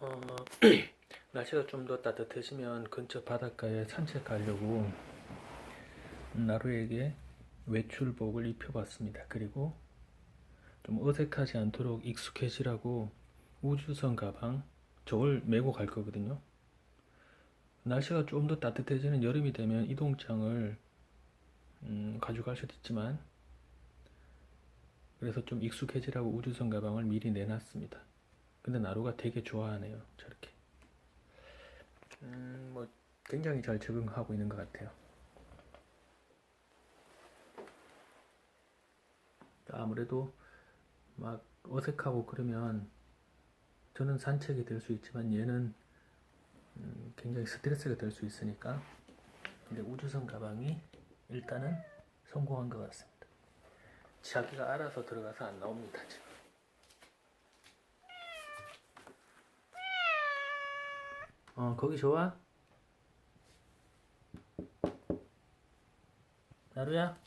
어, 날씨가 좀 더 따뜻해지면 근처 바닷가에 산책하려고 나루에게 외출복을 입혀봤습니다. 그리고 좀 어색하지 않도록 익숙해지라고 우주선 가방 저걸 메고 갈 거거든요. 날씨가 좀 더 따뜻해지는 여름이 되면 이동장을 음, 가져갈 수도 있지만 그래서 좀 익숙해지라고 우주선 가방을 미리 내놨습니다. 근데 나루가 되게 좋아하네요. 저렇게. 음, 뭐 굉장히 잘 적응하고 있는 것 같아요. 아무래도 막 어색하고 그러면 저는 산책이 될 수 있지만 얘는 음, 굉장히 스트레스가 될 수 있으니까 근데 우주선 가방이 일단은 성공한 것 같습니다. 자기가 알아서 들어가서 안 나옵니다 지금. 어 거기 좋아? 나루야?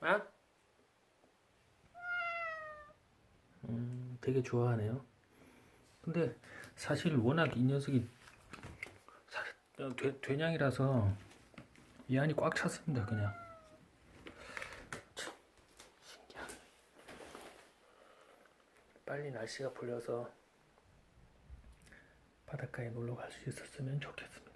아? 음, 되게 좋아하네요. 근데 사실 워낙 이 녀석이 사, 어, 돼, 돼냥이라서 이 안이 꽉 찼습니다, 그냥. 참, 신기하네. 빨리 날씨가 풀려서 바닷가에 놀러 갈 수 있었으면 좋겠습니다.